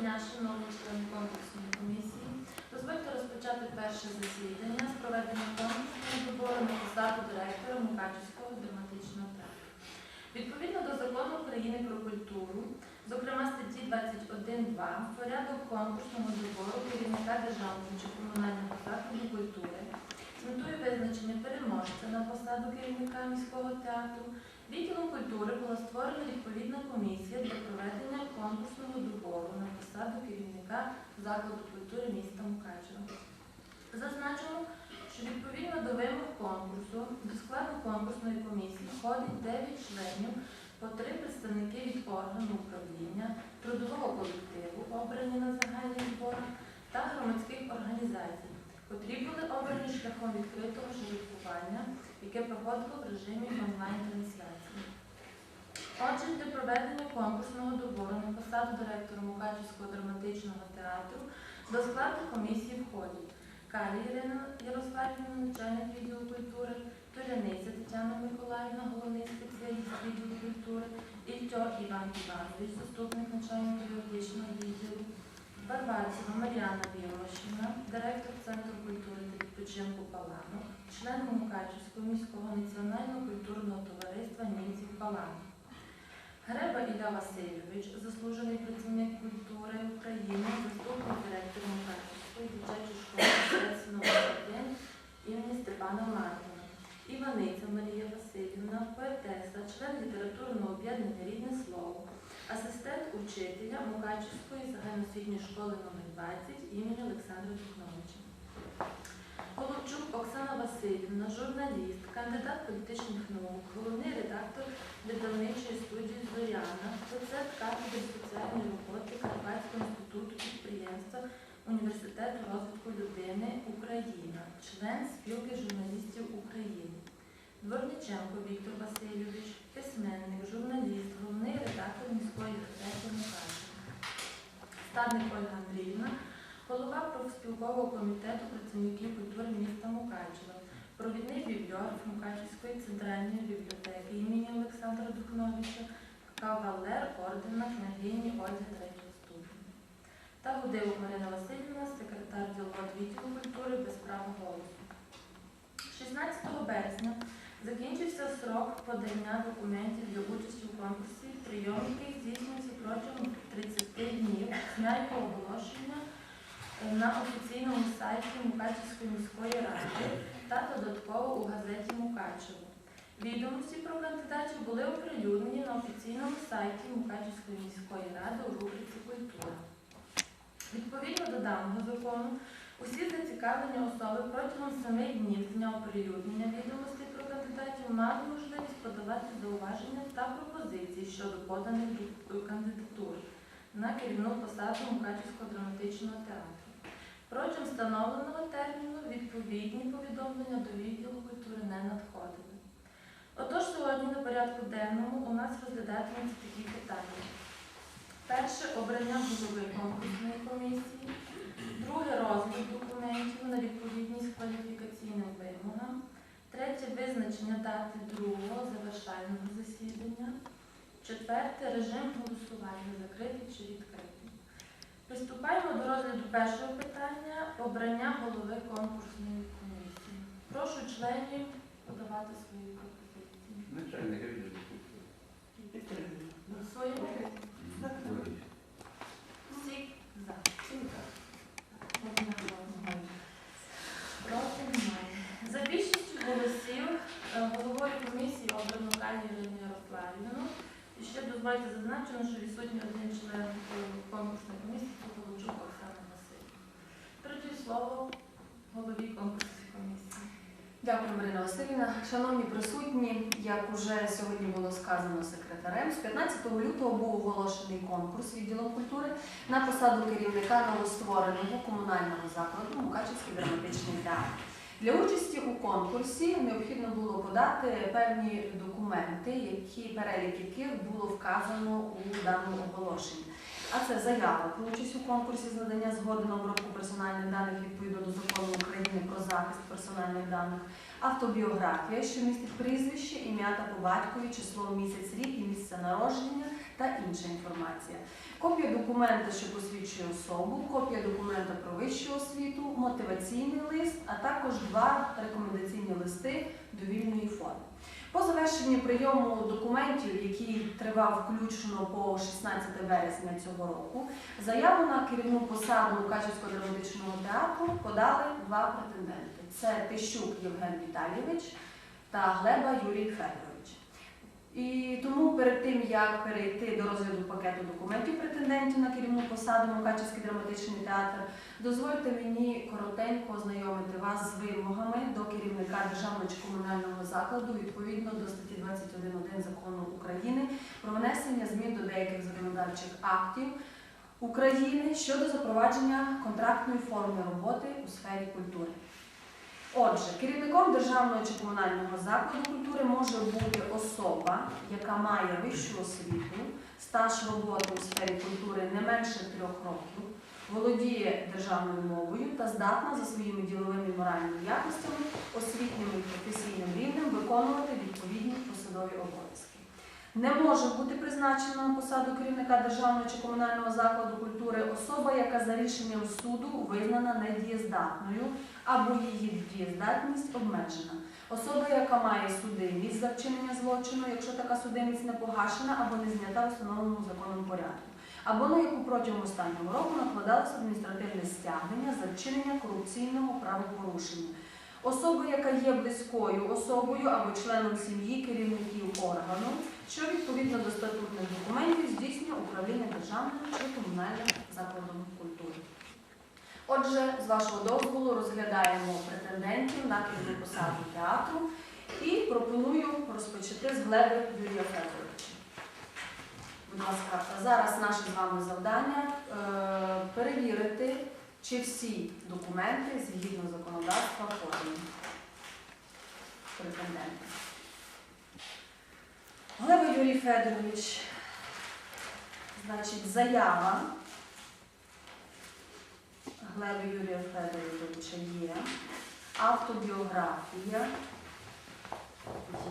дня, шановні члени конкурсної комісії. Дозвольте розпочати перше засідання з проведення конкурсного добору на посаду директора Мукачівського драматичного театру. Відповідно до закону України про культуру, зокрема статті 21.2, порядок конкурсного добору керівника державного чи комунального закладу культури з метою визначення переможця на посаду керівника міського театру Відділом культури була створена відповідна комісія для проведення конкурсного добору на посаду керівника закладу культури міста Мукачева. Зазначено, що відповідно до вимог конкурсу до складу конкурсної комісії входить 9 членів по три представники від органу управління, трудового колективу, обрані на загальних зборах, та громадських організацій, котрі були обрані шляхом відкритого жеребкування, яке проходило в режимі онлайн-трансляції. Отже, проведення конкурсного добору на посаду директора Мукачівського драматичного театру до складу комісії входять Калі Ірина Ярославівна, начальник відділу культури, Туряниця Тетяна Миколаївна, головний спеціаліст відділу культури, Ільтьо Іван Іванович, заступник начальника юридичного відділу, Барбарцева Мар'яна Вілощина, директор Центру культури та відпочинку Паланок, член Мукачівського міського національного культурного товариства німців Паланок. Греба Ілля Васильович, заслужений працівник культури України, заступник директора Мукачівської дитячої школи номер 1 імені Степана Маркіна. Іваниця Марія Васильівна, поетеса, член літературного об'єднання Рідне слово, асистент учителя Мукачівської загальноосвітньої школи номер 20 імені Олександра Духновича. Голубчук Оксана Васильівна, журналіст, кандидат політичних наук, головний редактор видавничої студії Зоряна, доцент кафедри соціальної роботи Карпатського інституту підприємства Університету розвитку людини Україна, член спілки журналістів України. Дворниченко Віктор Васильович, письменник, журналіст, головний редактор міської газети Мукачева. Стадник Ольга Андріївна, голова профспілкового комітету працівників культури міста Мукачева, провідний бібліограф Мукачівської центральної бібліотеки імені Олександра Духновича, кавалер ордена княгині Ольги третього ступеня. Та Гудило Марина Васильівна, секретар діловод відділу культури без права голосу. 16 березня закінчився срок подання документів для участі у конкурсі, прийом яких здійснюється протягом 30 днів з дня його оголошення на офіційному сайті Мукачівської міської ради та додатково у газеті Мукачево. Відомості про кандидатів були оприлюднені на офіційному сайті Мукачівської міської ради у рубриці Культура. Відповідно до даного закону, усі зацікавлені особи протягом самих днів з дня оприлюднення відомостей про кандидатів мали можливість подавати зауваження та пропозиції щодо поданих кандидатур на керівну посаду Мукачівського драматичного театру. Протягом встановленого терміну відповідні повідомлення до відділу культури не надходили. Отож, сьогодні на порядку денному у нас розглядатимуться такі питання. Перше обрання голови конкурсної комісії, друге розгляд документів на відповідність кваліфікаційним вимогам, третє визначення дати другого завершального засідання, четверте режим голосування закритий чи відкритий. До розгляду першого питання обрання голови конкурсної комісії. Прошу членів подавати свої пропозиції. Начальник культури. Голосуємо. Всі за. Проти немає. За більшістю голосів е, головою комісії обрано Калі Ірину Ярославівну. І ще дозвольте зазначено, що відсутній один член е, конкурсної комісії це Голубчук Оксана Васильівна. Передаю слово голові конкурсної комісії. Дякую, Васильівна. Шановні присутні, як уже сьогодні було сказано секретарем, з 15 лютого був оголошений конкурс відділом культури на посаду керівника новоствореного комунального закладу Мукачівський драматичний театр. Для участі у конкурсі необхідно було подати певні документи, які перелік яких було вказано у даному оголошенні. А це заява про участь у конкурсі з надання згоди на обробку персональних даних відповідно до закону України про захист персональних даних, автобіографія, що містить прізвище, ім'я та по батькові, число, місяць, рік і місце народження та інша інформація. Копія документа, що посвідчує особу, копія документа про вищу освіту, мотиваційний лист, а також два рекомендаційні листи довільної форми. По завершенні прийому документів, який тривав включно по 16 вересня цього року, заяву на керівну посаду Мукачівського драматичного театру подали два претенденти: це Тищук Євген Віталійович та Глеба Юрій Федорович. І тому перед тим як перейти до розгляду пакету документів претендентів на керівну посаду Мукачівський драматичний театр, дозвольте мені коротенько ознайомити вас з вимогами до керівника державного чи комунального закладу відповідно до статті 21.1 закону України про внесення змін до деяких законодавчих актів України щодо запровадження контрактної форми роботи у сфері культури. Отже, керівником державного чи комунального закладу культури може бути особа, яка має вищу освіту, стаж роботи у сфері культури не менше трьох років, володіє державною мовою та здатна за своїми діловими моральними якостями, освітнім Не може бути призначена на посаду керівника державного чи комунального закладу культури особа, яка за рішенням суду визнана недієздатною або її дієздатність обмежена. Особа, яка має судимість за вчинення злочину, якщо така судимість не погашена або не знята в встановленому законом порядку, або на яку протягом останнього року накладалося адміністративне стягнення за вчинення корупційного правопорушення. Особа, яка є близькою особою або членом сім'ї керівників органу, що відповідно до статутних документів здійснює управління державним чи комунальним закладом культури. Отже, з вашого дозволу розглядаємо претендентів на керівну посаду театру і пропоную розпочати з Глеби Юрія Федоровича. Будь ласка, зараз наше з вами завдання е, перевірити, чи всі документи згідно законодавства подані? Претендентам. Глеба Юрій Федорович, значить, заява Глеба Юрія Федоровича є, автобіографія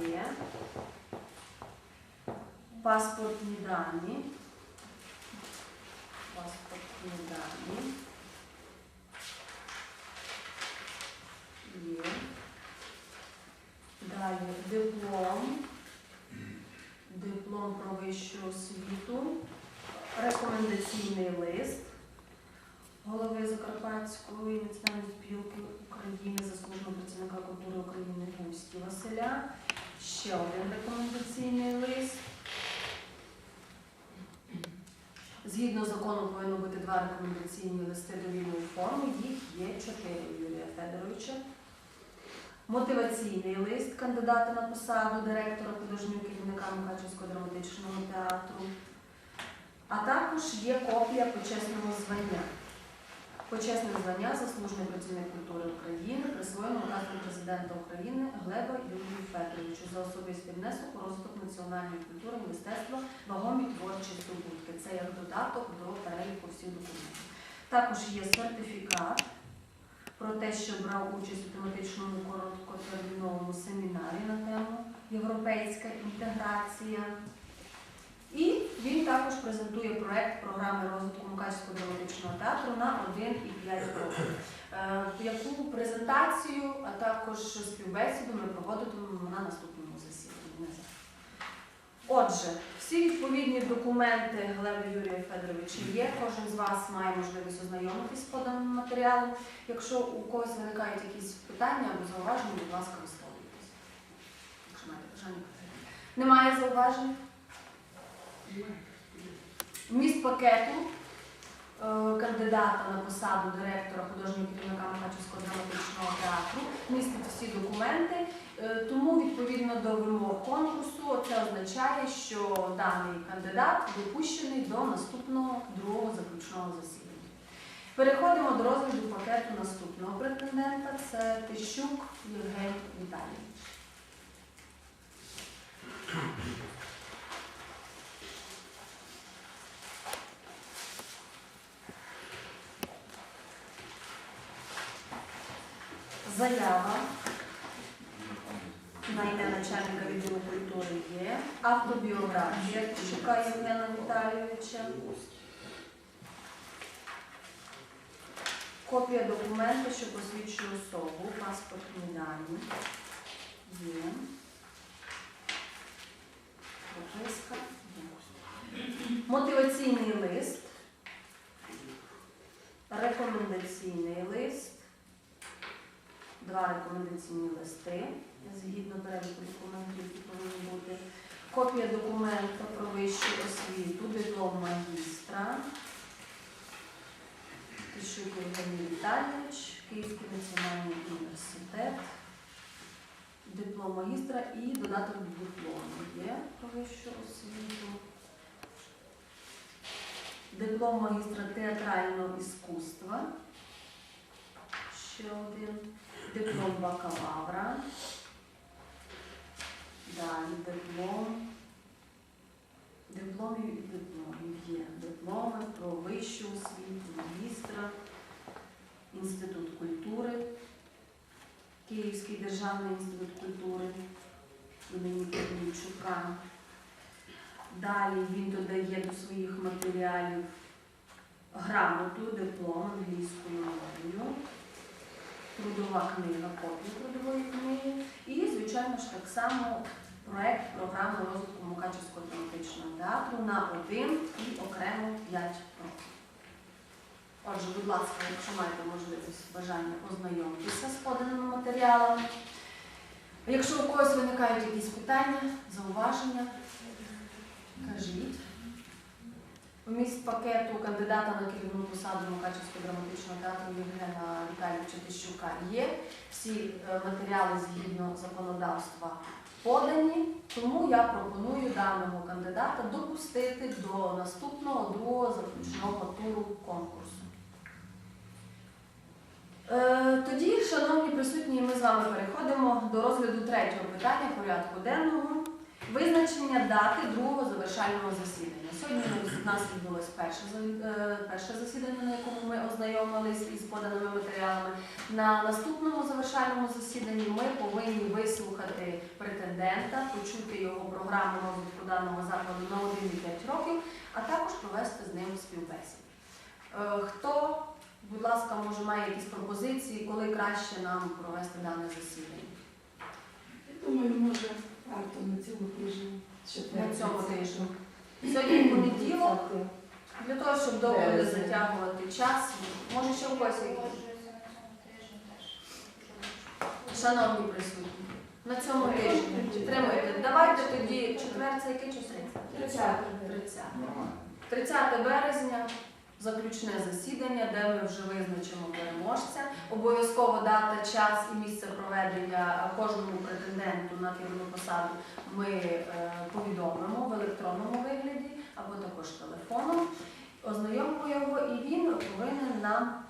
є, паспортні дані, паспортні дані є. Далі диплом, диплом про вищу освіту, рекомендаційний лист голови Закарпатської національної спілки України, заслуженого працівника культури України Густі Василя. Ще один рекомендаційний лист. Згідно закону повинно бути два рекомендаційні листи довільної форми. Їх є чотири Юрія Федоровича. Мотиваційний лист кандидата на посаду директора художнього керівника Мукачівського драматичного театру. А також є копія почесного звання. Почесне звання заслужений працівник культури України присвоєно указом президента України Глеба Юрію Федоровичу за особистий внесок у розвиток національної культури, мистецтва, вагомі творчі здобутки. Це як додаток до переліку всіх документів. Також є сертифікат про те, що брав участь у тематичному короткотерміновому семінарі на тему Європейська інтеграція. І він також презентує проект програми розвитку Мукачівського драматичного театру на 1,5 років. Е, Яку презентацію, а також співбесіду ми проводитимемо на наступному засіданні. Отже, всі відповідні документи Глеба Юрія Федоровича є. Кожен з вас має можливість ознайомитись з поданим матеріалом. Якщо у когось виникають якісь питання або зауваження, будь ласка, висловлюйтесь. Якщо маєте бажання. Немає зауважень? Вміст пакету е, кандидата на посаду директора художнього керівника Мукачівського драматичного театру містить всі документи. Е, Тому відповідно до вимог конкурсу це означає, що даний кандидат допущений до наступного другого заключного засідання. Переходимо до розгляду пакету наступного претендента. Це Тищук Євген Віталійович. Заява на ім'я начальника відділу культури є. Автобіографія Шукає Євгена Віталійовича. Копія документу, що посвідчує особу, паспортні дані. Є. Прописка. Мотиваційний лист. Рекомендаційний лист. Два рекомендаційні листи згідно переліку документів, які повинні бути. Копія документа про вищу освіту, диплом магістра. Тищук Євгеній Віталійович, Київський національний університет, диплом магістра і додаток до диплому є про вищу освіту. Диплом магістра театрального іскусства. Ще один. Диплом бакалавра. Далі диплом. Дипломів і дипломів є. Дипломи про вищу освіту, магістра, Інститут культури, Київський державний інститут культури імені Корнійчука. Далі він додає до своїх матеріалів грамоту, диплом англійською мовою, трудова книга, копія трудової книги і, звичайно ж, так само проект програми розвитку Мукачівського драматичного театру на один і окремо 5 років. Отже, будь ласка, якщо маєте можливість бажання ознайомитися з поданими матеріалами. Якщо у когось виникають якісь питання, зауваження, кажіть. Вміст пакету кандидата на керівну посаду Мукачівського драматичного театру Євгена Віталійовича Тищука є. Всі е, матеріали згідно законодавства подані, тому я пропоную даного кандидата допустити до наступного другого заключного туру конкурсу. Е, Тоді, шановні присутні, ми з вами переходимо до розгляду третього питання порядку денного. Визначення дати другого завершального засідання. Сьогодні у нас відбулось перше, е, перше засідання, на якому ми ознайомились із поданими матеріалами. На наступному завершальному засіданні ми повинні вислухати претендента, почути його програму розвитку даного закладу на 1 і 5 років, а також провести з ним співбесід. Е, Хто, будь ласка, може має якісь пропозиції, коли краще нам провести дане засідання? Я думаю, може варто на цьому тижні. На цьому тижні. Сьогодні понеділок, для того, щоб довго не затягувати час, може ще у когось якісь? Шановні присутні, на цьому тижні підтримуйте. Давайте тоді четвер, це яке число? 30. 30. 30 березня, заключне засідання, де ми вже визначимо переможця. Обов'язково дата, час і місце проведення кожному претенденту на керівну посаду ми е, повідомимо в електронному вигляді або також телефоном. Ознайомимо його і він повинен нам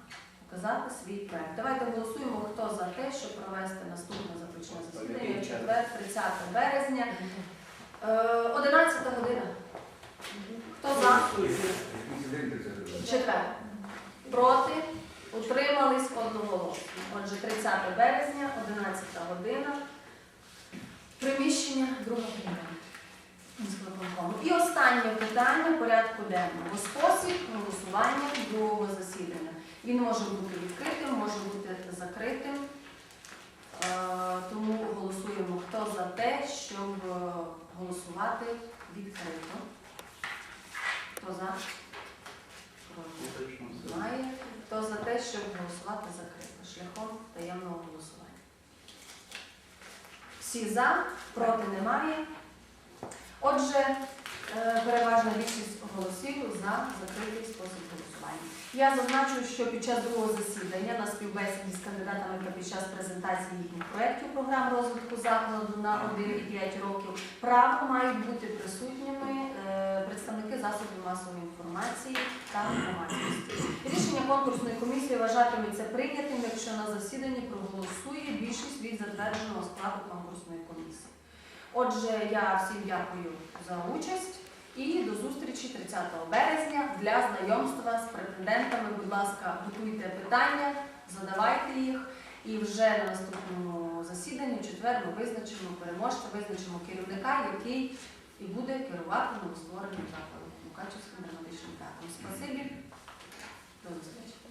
показати свій проект. Давайте голосуємо, хто за те, щоб провести наступне заключне засідання в четвер, 30 березня, е, 11 година. Хто за? Четвер. Проти? Утримались одноголосно. Отже, 30 березня, 11 година. Приміщення друга кімната. І останнє питання порядку денного. Спосіб голосування другого засідання. Він може бути відкритим, може бути закритим. Е, Тому голосуємо, хто за те, щоб е, голосувати відкрито. Хто за? Немає. Хто за те, щоб голосувати закрито шляхом таємного голосування? Всі за, проти немає. Отже, е, переважна більшість голосів за закритий спосіб голосування. Я зазначу, що під час другого засідання на співбесіді з кандидатами та під час презентації їхніх проєктів програм розвитку закладу на 1 і 5 років право мають бути присутніми представники засобів масової інформації та громадськості. Рішення конкурсної комісії вважатиметься прийнятим, якщо на засіданні проголосує більшість від затвердженого складу конкурсної комісії. Отже, я всім дякую за участь і до зустрічі 30 березня для знайомства з претендентами. Будь ласка, готуйте питання, задавайте їх. І вже на наступному засіданні. В четвер ми визначимо переможця, визначимо керівника, який і буде керувати новоствореним закладом Мукачівським драматичним театром. Спасибі. До зустрічі.